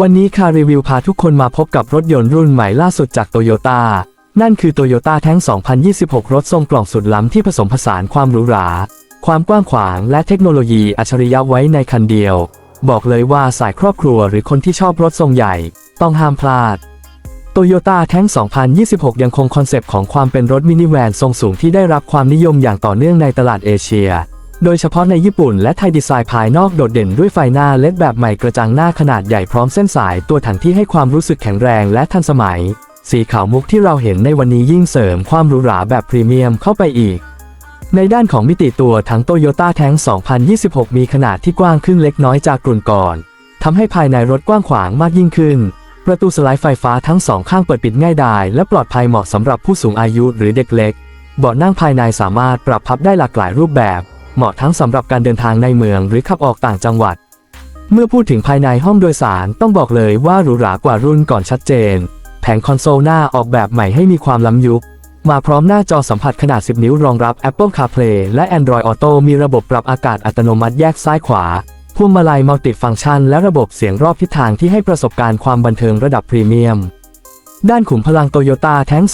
วันนี้คารีวิวพาทุกคนมาพบกับรถยนต์รุ่นใหม่ล่าสุดจากโตโยต้า นั่นคือ Toyota Tank 2026 รถทรงกล่องสุดล้ำที่ผสมผสานความหรูหรา ความกว้างขวางและเทคโนโลยีอัจฉริยะไว้ในคันเดียว บอกเลยว่าสายครอบครัวหรือคนที่ชอบรถทรงใหญ่ ต้องห้ามพลาด Toyota Tank 2026 ยังคงคอนเซปต์ของความเป็นรถมินิแวนทรงสูงที่ได้รับความนิยมอย่างต่อเนื่องในตลาดเอเชีย โดยเฉพาะในญี่ปุ่นและไทยดีไซน์ภายนอกโดดเด่นด้วยไฟหน้าเลดแบบใหม่กระจังหน้าขนาดใหญ่พร้อมเส้นสายตัวถังที่ให้ความรู้สึกแข็งแรงและทันสมัย สีขาวมุกที่เราเห็นในวันนี้ยิ่งเสริมความหรูหราแบบพรีเมียมเข้าไปอีก ในด้านของมิติตัวทั้ง Toyota Tank 2026 มีขนาดที่กว้างขึ้นเล็กน้อยจากรุ่นก่อนทำให้ภายในรถกว้างขวางมากยิ่งขึ้น ประตูสไลด์ไฟฟ้าทั้งสองข้างเปิดปิดง่ายดายและปลอดภัยเหมาะสำหรับผู้สูงอายุหรือเด็กเล็กเบาะนั่งภายในสามารถปรับพับได้หลากหลายรูปแบบ เหมาะทั้งสำหรับการเดินทางในเมืองหรือขับออกต่างจังหวัด เมื่อพูดถึงภายในห้องโดยสารต้องบอกเลยว่าหรูหรากว่ารุ่นก่อนชัดเจน แผงคอนโซลหน้าออกแบบใหม่ให้มีความล้ำยุค มาพร้อมหน้าจอสัมผัสขนาด 10 นิ้วรองรับ Apple CarPlay และ Android Auto มีระบบปรับอากาศอัตโนมัติแยกซ้ายขวาพวงมาลัยมัลติฟังก์ชัน และระบบเสียงรอบทิศทางที่ให้ประสบการณ์ความบันเทิงระดับพรีเมียม ด้านขุมพลังโตโยต้าแท้ง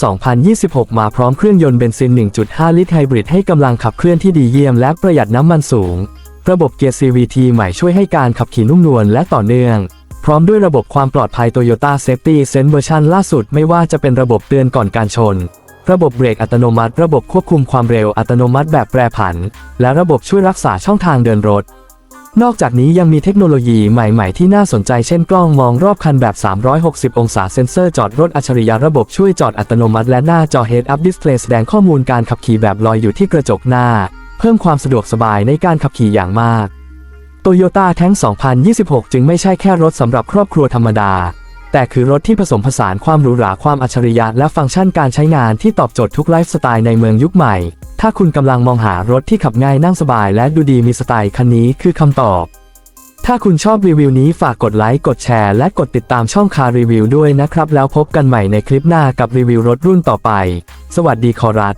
2026 มาพร้อมเครื่องยนต์เบนซิน 1.5 ลิตรไฮบริดให้กำลังขับเคลื่อนที่ดีเยี่ยมและประหยัดน้ำมันสูง ระบบเกียร์ CVT ใหม่ช่วยให้การขับขี่นุ่มนวลและต่อเนื่อง พร้อมด้วยระบบความปลอดภัย Toyota Safety Sense เวอร์ชันล่าสุดไม่ว่าจะเป็นระบบเตือนก่อนการชน ระบบเบรกอัตโนมัติ ระบบควบคุมความเร็วอัตโนมัติแบบแปรผัน และระบบช่วยรักษาช่องทางเดินรถ นอกจากนี้ยังมีเทคโนโลยีใหม่ๆ ที่น่าสนใจเช่นกล้องมองรอบคันแบบ 360 องศาเซ็นเซอร์จอดรถอัจฉริยะระบบช่วยจอดอัตโนมัติและหน้าจอ Head Up Display แสดงข้อมูลการขับขี่แบบลอยอยู่ที่กระจกหน้า เพิ่มความสะดวกสบายในการขับขี่อย่างมาก Toyota Tank 2026 จึงไม่ใช่แค่รถสำหรับครอบครัวธรรมดา แต่คือรถที่ผสมผสานความหรูหราความอัจฉริยะและฟังก์ชันการใช้งานที่ตอบโจทย์ทุกไลฟ์สไตล์ในเมืองยุคใหม่ ถ้าคุณกำลังมองหารถที่ขับง่ายนั่งสบายและดูดีมีสไตล์คันนี้คือคำตอบ ถ้าคุณชอบรีวิวนี้ฝากกดไลค์ กดแชร์ และกดติดตามช่องคารีวิวด้วยนะครับ แล้วพบกันใหม่ในคลิปหน้ากับรีวิวรถรุ่นต่อไป สวัสดีคอรัส